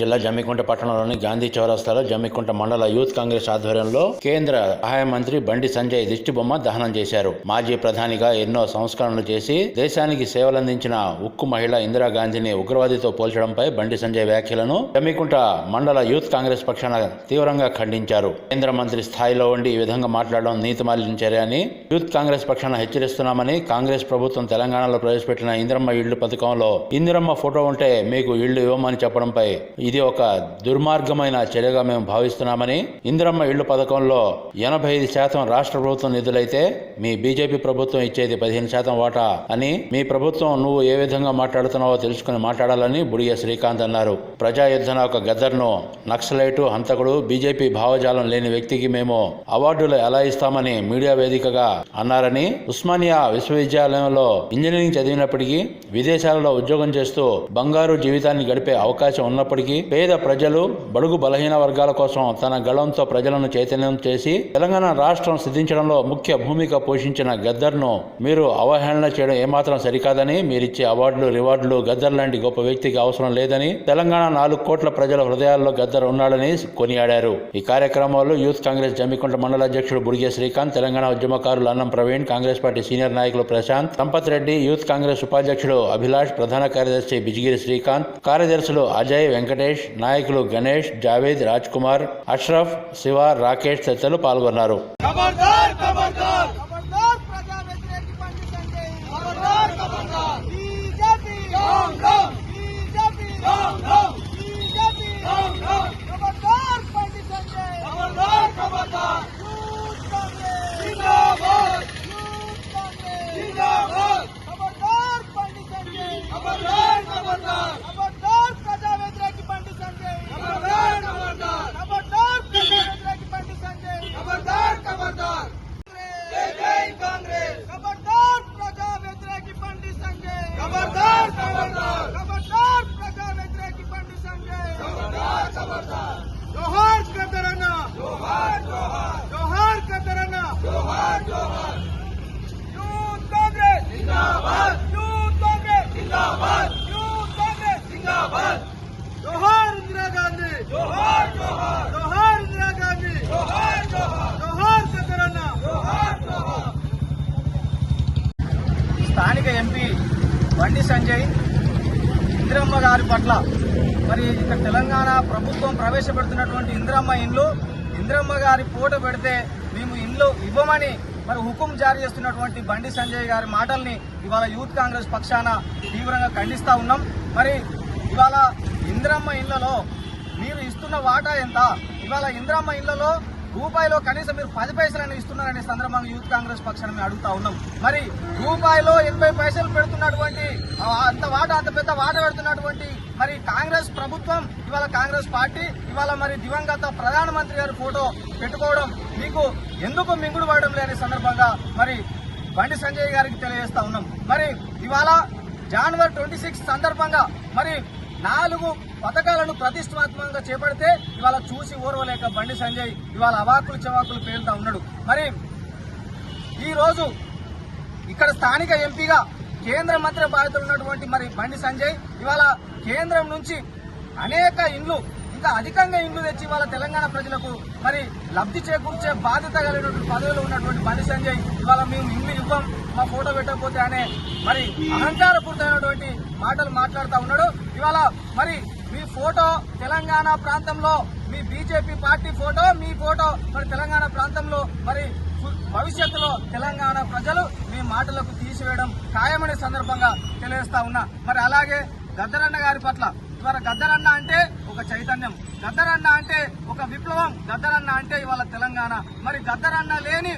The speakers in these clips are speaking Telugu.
జిల్లా జమ్మికుంట పట్టణంలోని గాంధీ చౌరస్తాలో జమ్మికుంట మండల యూత్ కాంగ్రెస్ ఆధ్వర్యంలో కేంద్ర సహాయ మంత్రి బండి సంజయ్ దిష్టిబొమ్మ దహనం చేశారు. మాజీ ప్రధానిగా ఎన్నో సంస్కరణలు చేసి దేశానికి సేవలందించిన ఉక్కు మహిళ ఇందిరాగాంధీని ఉగ్రవాదితో పోల్చడంపై బండి సంజయ్ వ్యాఖ్యలను జమ్మికుంట మండల యూత్ కాంగ్రెస్ పక్షాన తీవ్రంగా ఖండించారు. కేంద్ర మంత్రి స్థాయిలో ఉండి ఈ విధంగా మాట్లాడడం నీతిమాలిన చర్య అని యూత్ కాంగ్రెస్ పక్షాన హెచ్చరిస్తున్నామని కాంగ్రెస్ ప్రభుత్వం తెలంగాణలో ప్రవేశపెట్టిన ఇందిరమ్మ ఇళ్ళు పథకంలో ఇందిరమ్మ ఫోటో ఉంటే మీకు ఇళ్ళు ఇవ్వమని చెప్పడంపై ఇది ఒక దుర్మార్గమైన చర్యగా మేము భావిస్తున్నామని ఇందిరమ్మ ఇళ్ళు పథకంలో ఎనభై ఐదు శాతం రాష్ట్ర ప్రభుత్వం నిధులైతే మీ బీజేపీ ప్రభుత్వం ఇచ్చేది పదిహేను శాతం వాటా అని మీ ప్రభుత్వం నువ్వు ఏ విధంగా మాట్లాడుతున్నావో తెలుసుకుని మాట్లాడాలని బుడిగ శ్రీకాంత్ అన్నారు. ప్రజా యుద్ధన ఒక గద్దర్ను నక్సలైటు హంతకుడు బీజేపీ భావజాలం లేని వ్యక్తికి మేము అవార్డులు ఎలా ఇస్తామని మీడియా వేదికగా అన్నారని ఉస్మానియా విశ్వవిద్యాలయంలో ఇంజనీరింగ్ చదివినప్పటికీ విదేశాలలో ఉద్యోగం చేస్తూ బంగారు జీవితాన్ని గడిపే అవకాశం ఉన్నప్పటికీ పేద ప్రజలు బడుగు బలహీన వర్గాల కోసం తన గళంతో ప్రజలను చైతన్యం చేసి తెలంగాణ రాష్ట్రం సిద్ధించడంలో ముఖ్య భూమిక పోషించిన గద్దర్ను మీరు అవహేళన చేయడం ఏమాత్రం సరికాదని మీరిచ్చే అవార్డులు రివార్డులు గద్దర్ లాంటి గొప్ప వ్యక్తికి అవసరం లేదని తెలంగాణ నాలుగు కోట్ల ప్రజల హృదయాల్లో గద్దర్ ఉన్నాడని కొనియాడారు. ఈ కార్యక్రమంలో యూత్ కాంగ్రెస్ జమ్మికుంట మండల అధ్యక్షుడు బుడిగే శ్రీకాంత్ తెలంగాణ ఉద్యమకారులు అన్నం ప్రవీణ్ కాంగ్రెస్ పార్టీ సీనియర్ నాయకులు ప్రశాంత్ సంపత్ రెడ్డి యూత్ కాంగ్రెస్ ఉపాధ్యక్షుడు అభిలాష్ ప్రధాన కార్యదర్శి బిజిగిరి శ్రీకాంత్ కార్యదర్శులు అజయ్ వెంకటేష్ నాయకులు గణేష్ జావేద్ రాజ్ కుమార్ అష్రఫ్ శివ రాకేష్ తదితరులు పాల్గొన్నారు. బండి సంజయ్ ఇందిరమ్మ గారి పట్ల. మరి ఇక్కడ తెలంగాణ ప్రభుత్వం ప్రవేశపెడుతున్నటువంటి ఇందిరమ్మ ఇండ్లు ఇందిరమ్మ గారి ఫోటో పెడితే మేము ఇండ్లు ఇవ్వమని మరి హుకుం జారీ చేస్తున్నటువంటి బండి సంజయ్ గారి మాటల్ని ఇవాళ యూత్ కాంగ్రెస్ పక్షాన తీవ్రంగా ఖండిస్తూ ఉన్నాం. మరి ఇవాళ ఇందిరమ్మ ఇళ్ళలో మీరు ఇస్తున్న వాటా ఎంత? ఇవాళ ఇందిరమ్మ ఇళ్ళలో రూపాయిలో కనీసం మీరు పది పైసలని ఇస్తున్నారనే సందర్భంగా యూత్ కాంగ్రెస్ పక్షాన్ని మేము అడుగుతా ఉన్నాం. మరి రూపాయిలో ఎనభై పైసలు పెడుతున్నటువంటి అంత వాట అంత పెద్ద వాట పెడుతున్నటువంటి మరి కాంగ్రెస్ ప్రభుత్వం ఇవాళ కాంగ్రెస్ పార్టీ ఇవాళ మరి దివంగత ప్రధానమంత్రి గారి ఫోటో పెట్టుకోవడం మీకు ఎందుకు మింగుడు పడడం లేని సందర్భంగా మరి బండి సంజయ్ గారికి తెలియజేస్తా ఉన్నాం. మరి ఇవాళ జనవరి ట్వంటీ సిక్స్ సందర్భంగా మరి నాలుగు పథకాలను ప్రతిష్టాత్మకంగా చేపడితే ఇవాళ చూసి ఓర్వలేక బండి సంజయ్ ఇవాళ అవాకులు చవాకులు పేలుతా ఉన్నాడు. మరి ఈరోజు ఇక్కడ స్థానిక ఎంపీగా కేంద్ర మంత్రి బాధ్యతలు ఉన్నటువంటి మరి బండి సంజయ్ ఇవాళ కేంద్రం నుంచి అనేక ఇండ్లు ఇంకా అధికంగా ఇండ్లు తెచ్చి ఇవాళ తెలంగాణ ప్రజలకు మరి లబ్ధి చేకూర్చే బాధ్యత కలిగినటువంటి పదవిలో ఉన్నటువంటి బండి సంజయ్ ఇవాళ మేము ఇండ్లు ఇవ్వం మా ఫోటో పెట్టకపోతే అనే మరి అహంకారపూరితమైనటువంటి మాటలు మాట్లాడుతూ ఉన్నాడు. ఇవాళ మరి మీ ఫోటో తెలంగాణ ప్రాంతంలో మీ బీజేపీ పార్టీ ఫోటో మీ ఫోటో మరి తెలంగాణ ప్రాంతంలో మరి భవిష్యత్తులో తెలంగాణ ప్రజలు మీ మాటలకు తీసివేయడం ఖాయమనే సందర్భంగా తెలియజేస్తా ఉన్నా. మరి అలాగే గద్దరన్న గారి పట్ల ఇవాళ గద్దరన్న అంటే ఒక చైతన్యం. గద్దరన్న అంటే ఒక విప్లవం. గద్దరన్న అంటే ఇవాళ తెలంగాణ. మరి గద్దరన్న లేని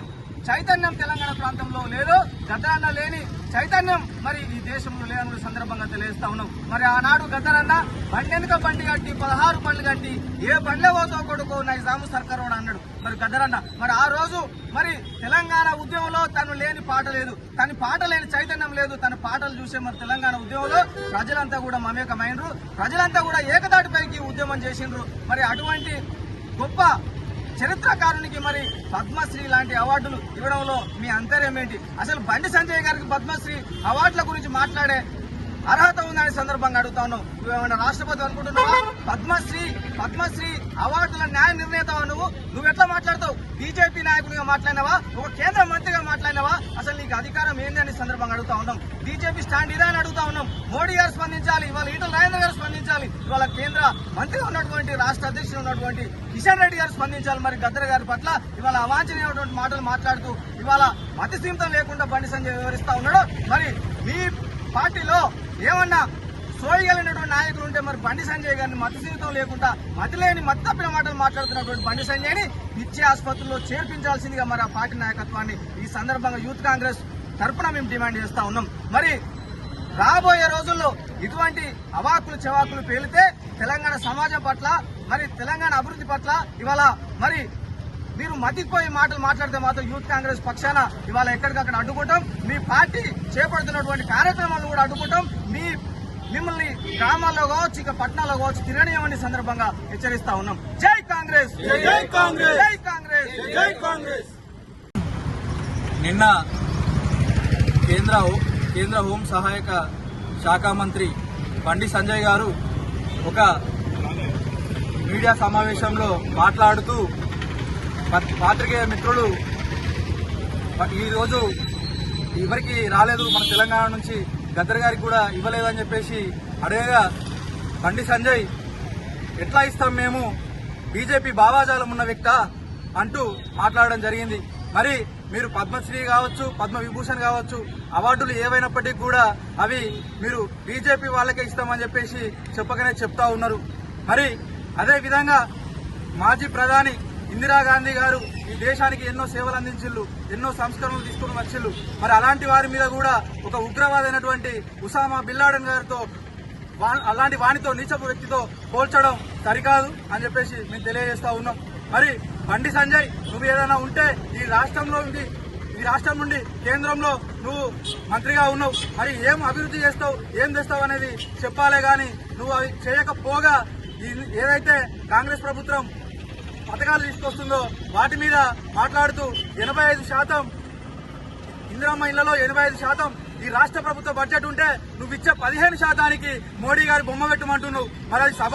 చైతన్యం తెలంగాణ ప్రాంతంలో లేదు. గద్దరన్న లేని చైతన్యం మరి ఈ దేశంలో లేని సందర్భంగా తెలియజేస్తా ఉన్నాం. మరి ఆనాడు గద్దరన్న బండెనుక బండి కట్టి పదహారు బండ్లు కట్టి ఏ బండ్లే పోతో కొడుకో నైజాము సర్కారు అన్నాడు. మరి గద్దరన్న మరి ఆ రోజు మరి తెలంగాణ ఉద్యమంలో తను లేని పాట లేదు. తన పాట లేని చైతన్యం లేదు. తన పాటలు చూసే మరి తెలంగాణ ఉద్యమంలో ప్రజలంతా కూడా మమేకమైనరు ప్రజలంతా కూడా ఏకదాటిపై ఉద్యమం చేసిండ్రు. మరి అటువంటి గొప్ప చరిత్రకారునికి మరి పద్మశ్రీ లాంటి అవార్డులు ఇవ్వడంలో మీ అంతర్యం ఏంటి? అసలు బండి సంజయ్ గారికి పద్మశ్రీ అవార్డుల గురించి మాట్లాడే అర్హత ఉందని సందర్భంగా అడుగుతా ఉన్నావు నువ్వేమైనా రాష్ట్రపతి అనుకుంటున్నావా? పద్మశ్రీ పద్మశ్రీ అవార్డుల న్యాయ నిర్ణేత నువ్వు. నువ్వు ఎట్లా మాట్లాడతావు? బీజేపీ నాయకుడిగా మాట్లాడినావా? ఒక కేంద్ర మంత్రిగా మాట్లాడినావా? అసలు నీకు అధికారం ఏంది అనే సందర్భంగా అడుగుతా ఉన్నాం. బీజేపీ స్టాండ్ ఇదే అని అడుగుతా ఉన్నాం. మోడీ గారు స్పందించాలి ఇవాళ ఈటల రాజేంద్ర గారు స్పందించాలి ఇవాళ కేంద్ర మంత్రిగా ఉన్నటువంటి రాష్ట్ర అధ్యక్షుడు ఉన్నటువంటి కిషన్ రెడ్డి గారు స్పందించాలి మరి గద్దర్ గారి పట్ల. ఇవాళ అవాంఛనీయమైనటువంటి మాటలు మాట్లాడుతూ ఇవాళ మతి సీమితం లేకుండా బండి సంజయ్ వివరిస్తా ఉన్నాడు. మరి మీ పార్టీలో ఏమన్నా సోయగలిగినటువంటి నాయకులు ఉంటే మరి బండి సంజయ్ గారిని మత జీవితం లేకుండా మతి లేని మతి తప్పిన మాటలు మాట్లాడుతున్నటువంటి బండి సంజయ్ని పిచ్చి ఆసుపత్రిలో చేర్పించాల్సిందిగా మరి ఆ పార్టీ నాయకత్వాన్ని ఈ సందర్భంగా యూత్ కాంగ్రెస్ తరఫున మేము డిమాండ్ చేస్తా ఉన్నాం. మరి రాబోయే రోజుల్లో ఇటువంటి అవాకులు చెవాకులు పేలితే తెలంగాణ సమాజం పట్ల మరి తెలంగాణ అభివృద్ధి పట్ల ఇవాళ మరి మీరు మతిపోయి మాటలు మాట్లాడితే మాత్రం యూత్ కాంగ్రెస్ పక్షాన ఇవాళ ఎక్కడికక్కడ అడ్డుకుంటాం. మీ పార్టీ చేపడుతున్నటువంటి కార్యక్రమాలను కూడా అడ్డుకుంటాం. మీ మిమ్మల్ని గ్రామాల్లో కావచ్చు ఇక పట్టణాల్లో కావచ్చు తిరగనీయమని సందర్భంగా హెచ్చరిస్తా ఉన్నాం. జై కాంగ్రెస్! జై కాంగ్రెస్! జై కాంగ్రెస్! జై కాంగ్రెస్! నిన్న కేంద్ర హో- కేంద్ర హోం సహాయక శాఖ మంత్రి బండి సంజయ్ గారు ఒక మీడియా సమావేశంలో మాట్లాడుతూ పత్- పాత్రికేయ మిత్రులు ఈరోజు ఎవరికి రాలేదు మన తెలంగాణ నుంచి గద్దర్ గారికి కూడా ఇవ్వలేదని చెప్పేసి అడగగా బండి సంజయ్ ఎట్లా ఇస్తాం మేము? బీజేపీ భావాజాలం ఉన్న వ్యక్త అంటూ మాట్లాడడం జరిగింది. మరి మీరు పద్మశ్రీ కావచ్చు పద్మ విభూషణ్ కావచ్చు అవార్డులు ఏవైనప్పటికీ కూడా అవి మీరు బీజేపీ వాళ్ళకే ఇస్తామని చెప్పేసి చెప్పకనే చెప్తా ఉన్నారు. మరి అదే విధంగా మాజీ ప్రధాని ఇందిరాగాంధీ గారు ఈ దేశానికి ఎన్నో సేవలు అందించిళ్ళు ఎన్నో సంస్కరణలు తీసుకుని వచ్చిళ్ళు. మరి అలాంటి వారి మీద కూడా ఒక ఉగ్రవాదైనటువంటి ఉసామా బిల్లాడన్ గారితో వా- అలాంటి వానితో నీచపు వ్యక్తితో పోల్చడం సరికాదు అని చెప్పేసి మేము తెలియజేస్తా ఉన్నాం. మరి బండి సంజయ్ నువ్వు ఏదైనా ఉంటే ఈ రాష్ట్రంలో ఉంది ఈ రాష్ట్రం నుండి కేంద్రంలో నువ్వు మంత్రిగా ఉన్నావు. మరి ఏం అభివృద్ధి చేస్తావు ఏం తెస్తావు అనేది చెప్పాలే గాని నువ్వు అవి చేయకపోగా ఏదైతే కాంగ్రెస్ ప్రభుత్వం పథకాలు తీసుకొస్తుందో వాటి మీద మాట్లాడుతూ ఎనభై ఐదు శాతం ఇందిరమ్మ ఇళ్ళలో ఎనభై ఐదు శాతం ఈ రాష్ట్ర ప్రభుత్వ బడ్జెట్ ఉంటే నువ్వు ఇచ్చే పదిహేను శాతానికి మోడీ గారు బొమ్మ పెట్టమంటున్నావు. మరి అది సభ